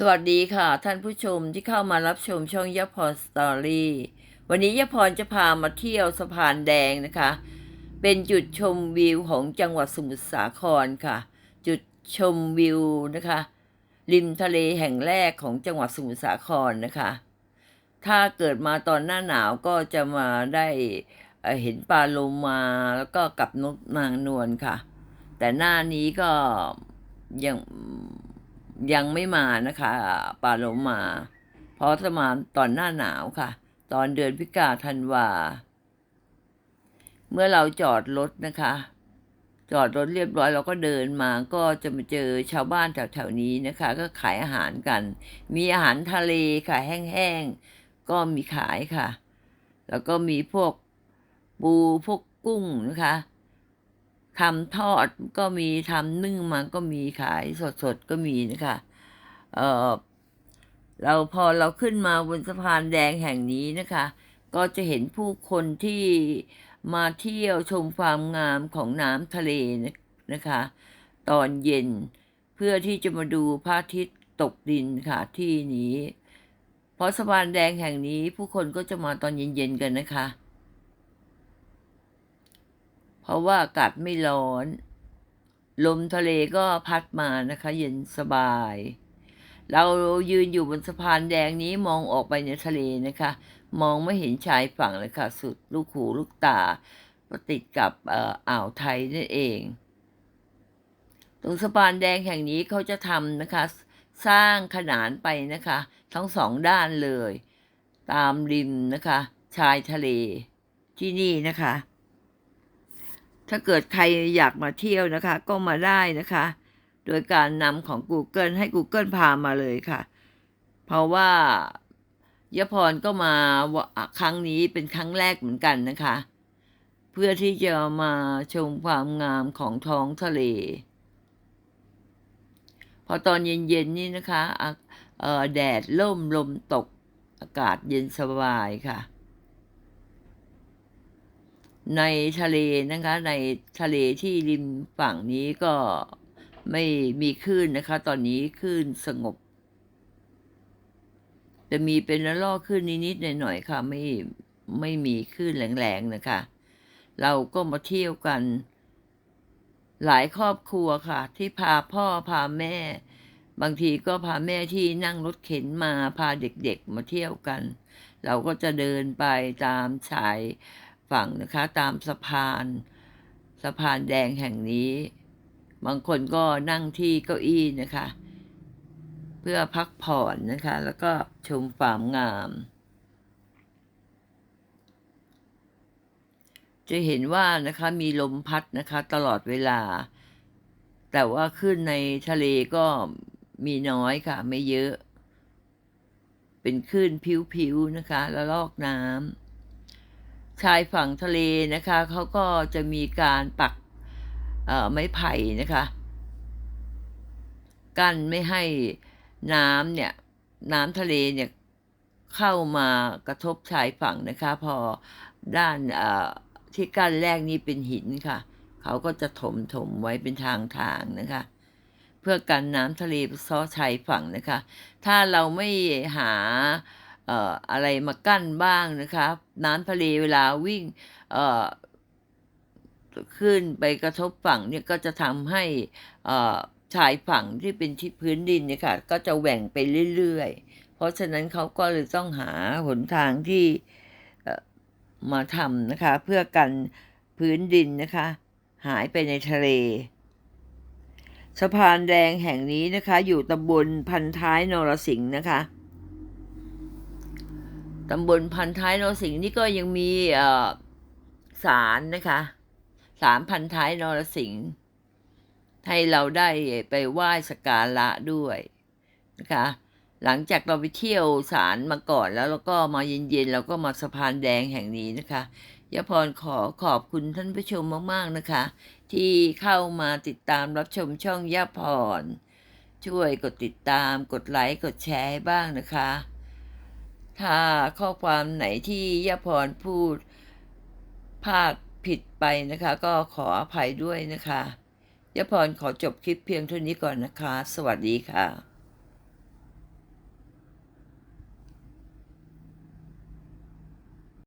สวัสดีค่ะ ท่านผู้ชมที่เข้ามารับชมช่องยพรสตอรี่วันนี้ยพรจะพามาเที่ยวสะพานแดงนะคะ เป็นจุดชมวิวของจังหวัดสมุทรสาครค่ะ จุดชมวิวนะคะ ริมทะเลแห่งแรกของจังหวัดสมุทรสาครนะคะ ถ้าเกิดมาตอนหน้าหนาวก็จะมาได้เห็นปลาโลมาแล้วก็กับนกนางนวลค่ะ แต่หน้านี้ก็ยัง ยังไม่มานะคะปลาโลมา เพราะจะมาตอนหน้าหนาวค่ะ ตอนเดือนพิกาธันวา เมื่อเราจอดรถนะคะ จอดรถเรียบร้อยเราก็เดินมาก็จะมาเจอชาวบ้านแถวๆนี้นะคะ ก็ขายอาหารกัน มีอาหารทะเลค่ะแห้งๆก็มีขายค่ะ แล้วก็มีพวกปูพวกกุ้งนะคะ ทำทอดก็มีทำนึ่งมาก็มีขายสดๆก็มีนะคะเออเราพอเราขึ้นมาบนสะพานแดงแห่งนี้นะคะ ก็จะเห็นผู้คนที่มาเที่ยวชมความงามของน้ำทะเลนะคะ ตอนเย็นเพื่อที่จะมาดูพระอาทิตย์ตกดินค่ะที่นี้ เพราะสะพานแดงแห่งนี้ผู้คนก็จะมาตอนเย็นๆกันนะคะ เพราะว่าอากาศไม่ร้อน ลมทะเลก็พัดมานะคะ เย็นสบาย เรายืนอยู่บนสะพานแดงนี้มองออกไปในทะเลนะคะ มองไม่เห็นชายฝั่งเลยค่ะ สุดลูกหูลูกตาติดกับอ่ออ่าวไทยนั่นเอง ตรงสะพานแดงแห่งนี้เขาจะทำนะคะ สร้างขนานไปนะคะ ทั้งสองด้านเลย ตามริมนะคะ ชายทะเลที่นี่นะคะ ถ้าเกิดใครอยากมาเที่ยวนะคะ ก็มาได้นะคะ โดยการนำของ Google ให้ Google พามาเลยค่ะ เพราะว่ายพรก็มาครั้งนี้เป็นครั้งแรกเหมือนกันนะคะ เพื่อที่จะมาชมความงามของท้องทะเล พอตอนเย็นๆนี่นะคะแดดล่มลมตกอากาศเย็นสบายค่ะ ในทะเลนะคะ ในทะเลที่ริมฝั่งนี้ก็ไม่มีคลื่นนะคะ ตอนนี้คลื่นสงบจะมีเป็นระลอกคลื่นนิดๆหน่อยๆค่ะ ไม่ไม่มีคลื่นแรงๆนะคะ เราก็มาเที่ยวกัน หลายครอบครัวค่ะ ที่พาพ่อพาแม่ บางทีก็พาแม่ที่นั่งรถเข็นมาพาเด็กๆมาเที่ยวกัน เราก็จะเดินไปตามชาย ฝั่งนะคะ ตามสะพาน สะพานแดงแห่งนี้ บางคนก็นั่งที่เก้าอี้นะคะ เพื่อพักผ่อนนะคะ แล้วก็ชมความงาม จะเห็นว่านะคะมีลมพัดนะคะตลอดเวลา แต่ว่าขึ้นในทะเลก็มีน้อยค่ะ ไม่เยอะ เป็นคลื่นผิวๆนะคะ แล้วลอกน้ำ ชายฝั่งทะเลนะคะเขาก็จะมีการปักไม้ไผ่นะคะกั้นไม่ให้น้ำเนี่ยน้ำทะเลเนี่ยเข้ามากระทบชายฝั่งนะคะ พอด้านที่กั้นแรกนี้เป็นหินค่ะ เขาก็จะถมถมไว้เป็นทางทางนะคะ เพื่อกันน้ำทะเลซ้อชายฝั่งนะคะ ถ้าเราไม่หา อออะไรมากั้นบ้างนะคะน้ำทะเลเวลาวิ่งขึ้นไปกระทบฝั่งเนี่ยก็จะทำให้ชายฝั่งที่เป็นที่พื้นดินเนี่ยค่ะก็จะแหว่งไปเรื่อยๆ เพราะฉะนั้นเขาก็เลยต้องหาหนทางที่มาทำนะคะ เพื่อกันพื้นดินนะคะ หายไปในทะเลสะพานแดงแห่งนี้นะคะ อยู่ตำบลพันท้ายนรสิงห์นะคะ ตำบลพันท้ายนรสิงห์นี่ก็ยังมีศาลนะคะศาลพันท้ายนรสิงห์ให้เราได้ไปไหว้สการะด้วยนะคะ หลังจากเราไปเที่ยวศาลมาก่อนแล้วเราก็มาเย็นๆเราก็มาสะพานแดงแห่งนี้นะคะยะพรขอขอบคุณท่านผู้ชมมาก ๆ นะคะ ที่เข้ามาติดตามรับชมช่องย่าพร ช่วยกดติดตามกดไลค์ กดแชร์บ้างนะคะ ถ้าข้อความไหนที่ย่าพรพูดภาคผิดไปนะคะ ก็ขออภัยด้วยนะคะย่าพรขอจบคลิปเพียงเท่านี้ก่อนนะคะ สวัสดีค่ะ